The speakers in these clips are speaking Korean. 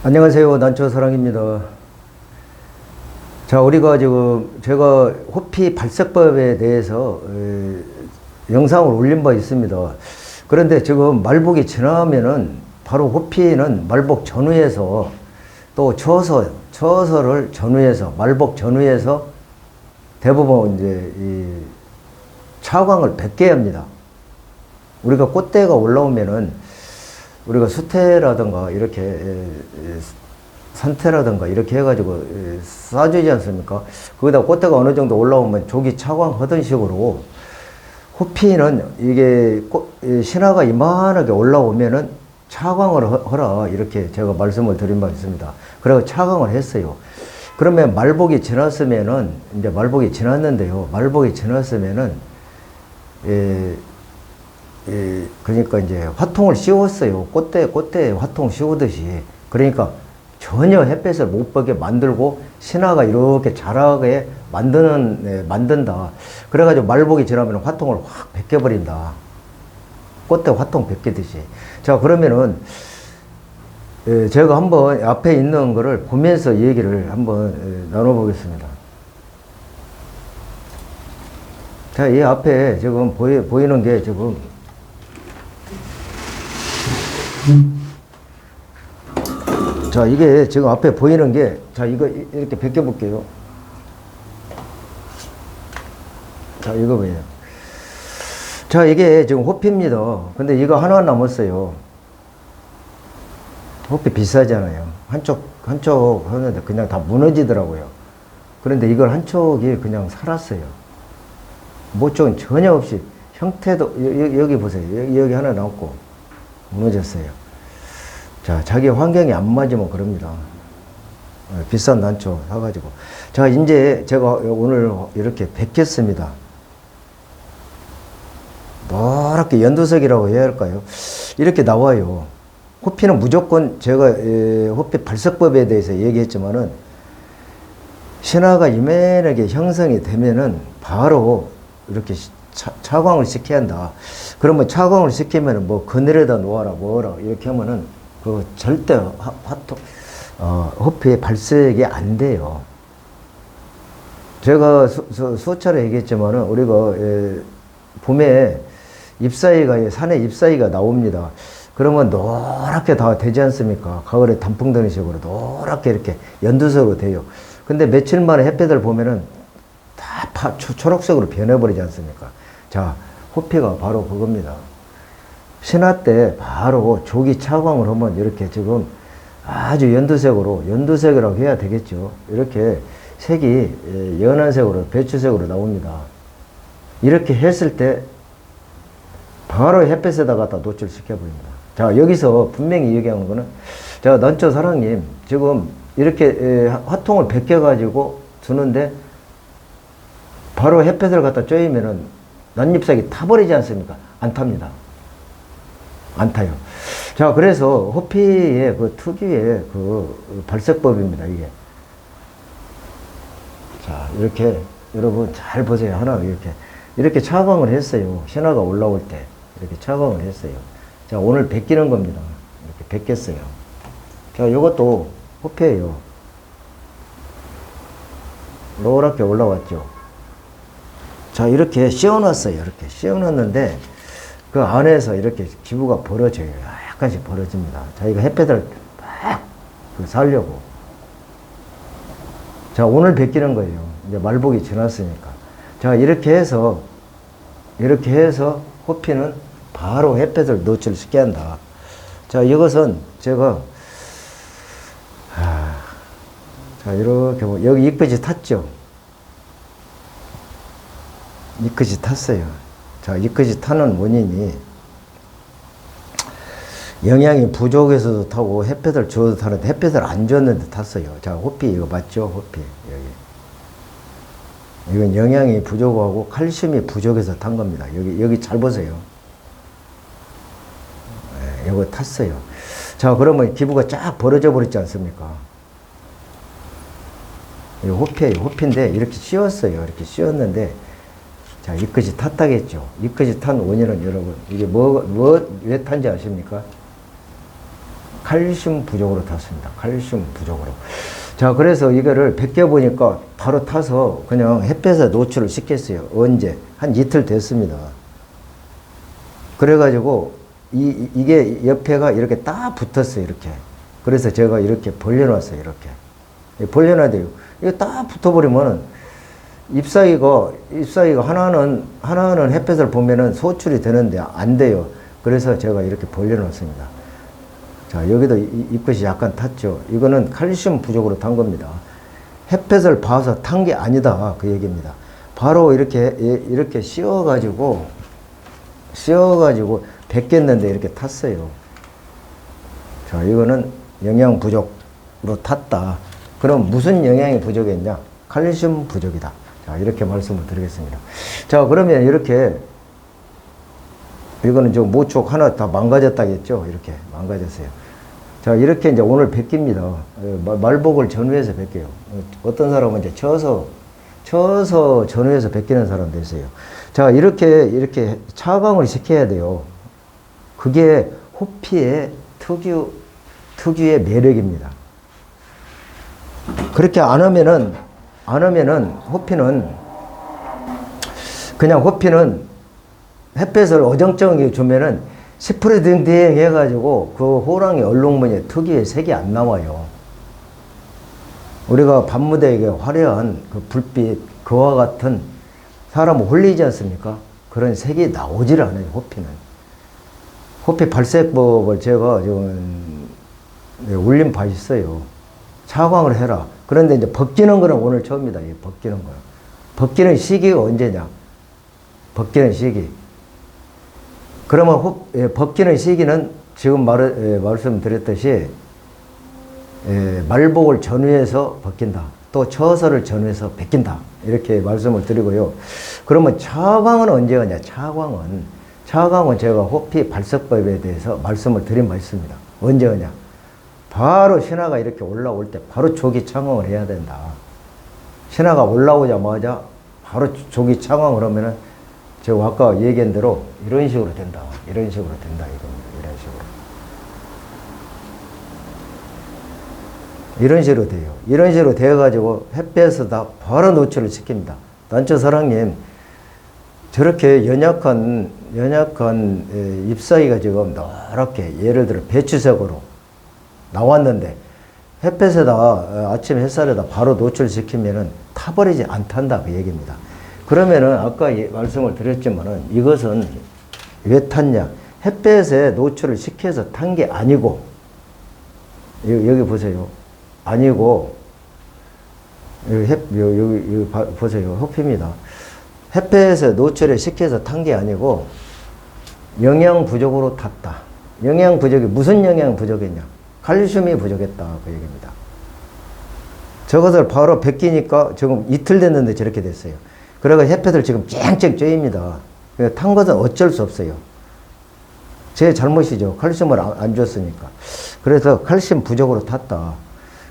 안녕하세요. 난초 사랑입니다. 자, 우리가 지금 제가 호피 발색법에 대해서 에, 영상을 올린 바 있습니다. 그런데 지금 말복이 지나면은 바로 호피는 말복 전후에서 또 처서, 처서를 전후에서, 말복 전후에서 대부분 이제 이 차광을 뱉게 합니다. 우리가 꽃대가 올라오면은 우리가 수태라든가 이렇게 에, 에, 산태라든가 이렇게 해가지고 에, 쏴주지 않습니까? 거기다 꽃대가 어느 정도 올라오면 조기 차광하던 식으로 호피는 이게 꽃, 이 신화가 이만하게 올라오면은 차광을 허- 허라 이렇게 제가 말씀을 드린 바 있습니다. 그래서 차광을 했어요. 그러면 말복이 지났으면은 이제 말복이 지났는데요. 말복이 지났으면은 예, 예, 그러니까 이제 화통을 씌웠어요. 꽃대, 꽃대에 화통 씌우듯이. 그러니까 전혀 햇볕을 못 보게 만들고 신화가 이렇게 자라게 만드는, 네, 만든다. 그래가지고 말복이 지나면 화통을 확 벗겨버린다. 꽃대 화통 벗기듯이. 자, 그러면은, 예, 제가 한번 앞에 있는 거를 보면서 얘기를 한번 예, 나눠보겠습니다. 자, 이 앞에 지금 보이, 보이는 게 지금 자, 이게 지금 앞에 보이는 게, 자, 이거 이- 이렇게 벗겨볼게요. 자, 이거 뭐예요? 자, 이게 지금 호피입니다. 근데 이거 하나 남았어요. 호피 비싸잖아요. 한쪽, 한쪽 하는데 그냥 다 무너지더라고요. 그런데 이걸 한쪽이 그냥 살았어요. 모쪽은 전혀 없이 형태도, 여, 기 보세요. 여기, 여기 하나 남고 무너졌어요. 자, 자기 환경이 안 맞으면 그럽니다. 어, 비싼 난초 사가지고. 자, 이제 제가 오늘 이렇게 뵙겠습니다. 노랗게 연두색이라고 해야 할까요? 이렇게 나와요. 호피는 무조건 제가 에, 호피 발색법에 대해서 얘기했지만은 신화가 이만하게 형성이 되면은 바로 이렇게 시- 차, 차광을 시켜야 한다. 그러면 차광을 시키면은 뭐 그늘에다 놓아라 뭐라 이렇게 하면은 그 절대 화, 화토 어, 호피의 발색이 안 돼요. 제가 수차례 얘기했지만은 우리가 에, 봄에 잎사귀가 산에 잎사귀가 나옵니다. 그러면 노랗게 다 되지 않습니까? 가을에 단풍 드는 식으로 노랗게 이렇게 연두색으로 돼요. 근데 며칠 만에 햇볕을 보면은 다 파, 초, 초록색으로 변해버리지 않습니까? 자, 호피가 바로 그겁니다. 신화 때 바로 조기 차광을 하면 이렇게 지금 아주 연두색으로, 연두색이라고 해야 되겠죠. 이렇게 색이 예, 연한 색으로, 배추색으로 나옵니다. 이렇게 했을 때 바로 햇볕에다 갖다 노출시켜버립니다. 자, 여기서 분명히 얘기하는 거는, 자, 난초 사랑님, 지금 이렇게 에, 화통을 벗겨가지고 주는데, 바로 햇볕을 갖다 쬐이면은 난잎사귀 타버리지 않습니까? 안 탑니다. 안 타요. 자, 그래서 호피의 그 특유의 그 발색법입니다, 이게. 자, 이렇게 여러분 잘 보세요. 하나 이렇게. 이렇게 차광을 했어요. 신화가 올라올 때. 이렇게 차광을 했어요. 자, 오늘 벗기는 겁니다. 이렇게 벗겼어요. 자, 이것도 호피예요. 노랗게 올라왔죠. 자, 이렇게 씌워놨어요. 이렇게 씌워놨는데, 그 안에서 이렇게 기부가 벌어져요. 약간씩 벌어집니다. 자, 이거 햇볕을 막그 살려고. 자, 오늘 벗기는 거예요. 이제 말복이 지났으니까. 자, 이렇게 해서, 이렇게 해서 호피는 바로 햇볕을 노출시켜야 한다. 자, 이것은 제가, 아, 자, 이렇게, 보- 여기 잎끝이 탔죠? 잎끝이 탔어요. 자, 잎끝이 타는 원인이 영양이 부족해서도 타고 햇볕을 줘도 타는데 햇볕을 안 줬는데 탔어요. 자, 호피 이거 맞죠? 호피 여기. 이건 영양이 부족하고 칼슘이 부족해서 탄 겁니다. 여기 여기 잘 보세요. 예, 이거 탔어요. 자, 그러면 기부가 쫙 벌어져 버렸지 않습니까? 이 호피예요. 호피인데 이렇게 씌웠어요. 이렇게 씌웠는데 자, 이끝이 탔다겠죠. 이끝이 탄 원인은 여러분 이게 뭐 뭐 왜 탄지 아십니까? 칼슘 부족으로 탔습니다. 칼슘 부족으로. 자, 그래서 이거를 벗겨보니까 바로 타서 그냥 햇볕에 노출을 시켰어요. 언제? 한 이틀 됐습니다. 그래가지고 이, 이- 이게 옆에가 이렇게 딱 붙었어요. 이렇게. 그래서 제가 이렇게 벌려놨어요. 이렇게. 예, 벌려놔야 돼요. 이거 딱 붙어버리면은 잎사귀가, 잎사귀가 하나는, 하나는 햇볕을 보면은 소출이 되는데 안 돼요. 그래서 제가 이렇게 벌려놨습니다. 자, 여기도 이- 잎끝이 약간 탔죠. 이거는 칼슘 부족으로 탄 겁니다. 햇볕을 봐서 탄 게 아니다. 그 얘기입니다. 바로 이렇게, 예, 이렇게 씌워가지고, 씌워가지고 벗겼는데 이렇게 탔어요. 자, 이거는 영양 부족으로 탔다. 그럼 무슨 영양이 부족했냐? 칼슘 부족이다. 자, 이렇게 말씀을 드리겠습니다. 자, 그러면 이렇게 이거는 저 모촉 하나 다 망가졌다겠죠? 이렇게 망가졌어요. 자, 이렇게 이제 오늘. 어, 말- 말복을 전후해서. 어, 어떤 사람은 이제 쳐서, 쳐서 전후해서 벗기는 사람도 있어요. 자, 이렇게, 이렇게 차광을 시켜야 돼요. 그게 호피의 특유, 특유의 매력입니다. 그렇게 안 하면은, 안 하면은 호피는, 그냥 호피는 햇볕을 어정쩡하게 주면은 시프리딩딩 해가지고 그 호랑이 얼룩무늬 특유의 색이 안 나와요. 우리가 밤무대에 화려한 그 불빛, 그와 같은 사람을 홀리지 않습니까? 그런 색이 나오질 않아요, 호피는. 호피 발색법을 제가 지금 네, 올린 바 있어요. 차광을 해라. 그런데 이제 벗기는 거는 오늘 처음이다. 이 벗기는 거는. 벗기는 시기가 언제냐? 벗기는 시기. 그러면 호, 예, 벗기는 시기는 지금 말, 예, 말씀드렸듯이 예, 말복을 전후해서 벗긴다. 또 처서를 전후해서 벗긴다. 이렇게 말씀을 드리고요. 그러면 차광은 언제 하냐? 차광은 차광은 제가 호피 발석법에 대해서 말씀을 드린 바 있습니다. 언제 하냐? 바로 신화가 이렇게 올라올 때 바로 조기 창황을 해야 된다. 신화가 올라오자마자 바로 조기 창황을 하면은 제가 아까 얘기한 대로 이런 식으로 된다. 이런 식으로 된다. 이겁니다. 이런 식으로. 이런 식으로 돼요. 이런 식으로 되어가지고 햇볕에서 다 바로 노출을 시킵니다. 단체 사랑님, 저렇게 연약한, 연약한 에, 잎사귀가 지금 노랗게 예를 들어 배추색으로 나왔는데 햇볕에다 어, 아침 햇살에다 바로 노출시키면은 타버리지 않단다 그 얘기입니다. 그러면은 아까 예- 말씀을 드렸지만은 이것은 왜 탔냐? 햇볕에 노출을 시켜서 탄 게 아니고 여기, 보세요. 아니고 여기 햇, 여기, 여기, 여기 봐- 보세요. 호피입니다. 햇볕에 노출을 시켜서 탄 게 아니고 영양 부족으로 탔다. 영양 부족이 무슨 영양 부족했냐? 칼슘이 부족했다 그 얘기입니다. 저것을 바로 벗기니까 지금 이틀 됐는데 저렇게 됐어요. 그래가 햇볕을 지금 쨍쨍 쬐입니다. 그러니까 탄 것은 어쩔 수 없어요. 제 잘못이죠. 칼슘을 안, 안 줬으니까. 그래서 칼슘 부족으로 탔다.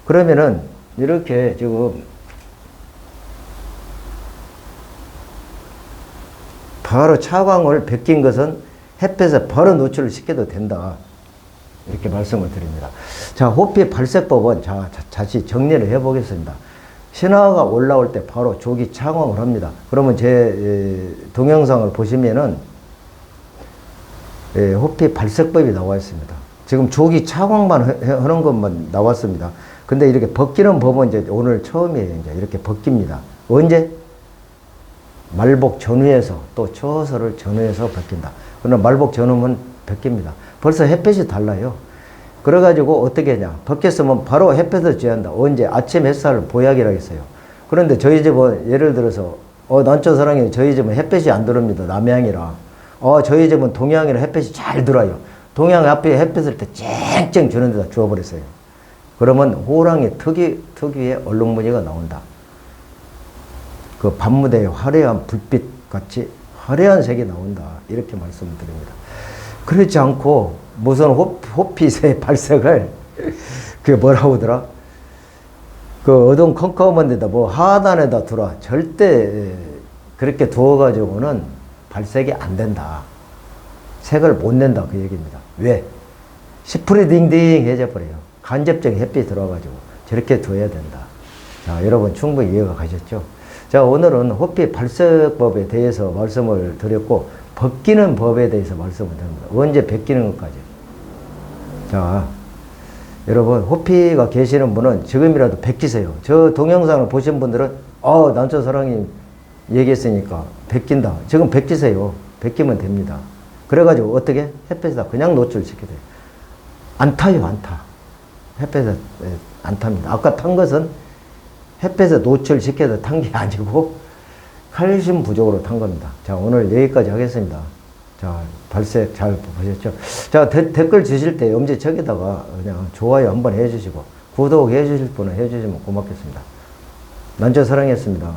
그러면은 이렇게 지금 바로 차광을 벗긴 것은 햇볕에 바로 노출을 시켜도 된다. 이렇게 말씀을 드립니다. 자, 호피 발색법은 자, 자, 다시 정리를 해 보겠습니다. 신화가 올라올 때 바로 조기 창황을 합니다. 그러면 제 에, 동영상을 보시면은 예, 호피 발색법이 나와 있습니다. 지금 조기 하- 하는 것만 나왔습니다. 근데 이렇게 벗기는 법은 이제 오늘 처음이에요. 이제 이렇게 벗깁니다. 언제? 말복 전후에서 또 처서를 전후해서 벗긴다. 그러나 말복 전후 면 벗깁니다. 벌써 햇볕이 달라요. 그래가지고 어떻게 하냐. 벗겼으면 바로 햇볕을 쬐야 한다. 언제? 아침 햇살을 보약이라 했어요. 그런데 저희 집은 예를 들어서 어, 난초 사랑이 저희 집은 햇볕이 안 들어옵니다. 남향이라. 어, 저희 집은 동양이라 햇볕이 잘 들어요. 동양 앞에 햇볕을 때 쨍쨍 주는 데다 주워버렸어요. 그러면 호랑이 특유, 특유의 얼룩무늬가 나온다. 그 밤무대에 화려한 불빛 같이 화려한 색이 나온다. 이렇게 말씀을 드립니다. 그렇지 않고 무슨 호, 호피새 발색을 그게 뭐라고 하더라? 그 어둠 컴컴한 데다 뭐 하단에다 두라. 절대 그렇게 두어가지고는 발색이 안 된다. 색을 못 낸다. 그 얘기입니다. 왜? 시프리딩딩 해져 버려요. 간접적인 햇빛이 들어와가지고 저렇게 둬야 된다. 자, 여러분 충분히 이해가 가셨죠? 자, 오늘은 호피 발색법에 대해서 말씀을 드렸고, 벗기는 법에 대해서 말씀을 드립니다. 언제 벗기는 것까지. 자, 여러분, 호피가 계시는 분은 지금이라도 벗기세요. 저 동영상을 보신 분들은, 어, 난초 사랑님 얘기했으니까 벗긴다. 지금 벗기세요. 벗기면 됩니다. 그래가지고 어떻게? 햇볕에다 그냥 노출시켜야 돼요. 안 타요, 안 타. 햇볕에 예, 안 탑니다. 아까 탄 것은 햇볕에 노출시켜서 탄 게 아니고 칼슘 부족으로 탄 겁니다. 자, 오늘 여기까지 하겠습니다. 자, 발색 잘 보셨죠? 자, 데- 댓글 주실 때 엄지척에다가 그냥 좋아요 한번 해주시고 구독 해주실 분은 해주시면 고맙겠습니다. 난저 사랑했습니다.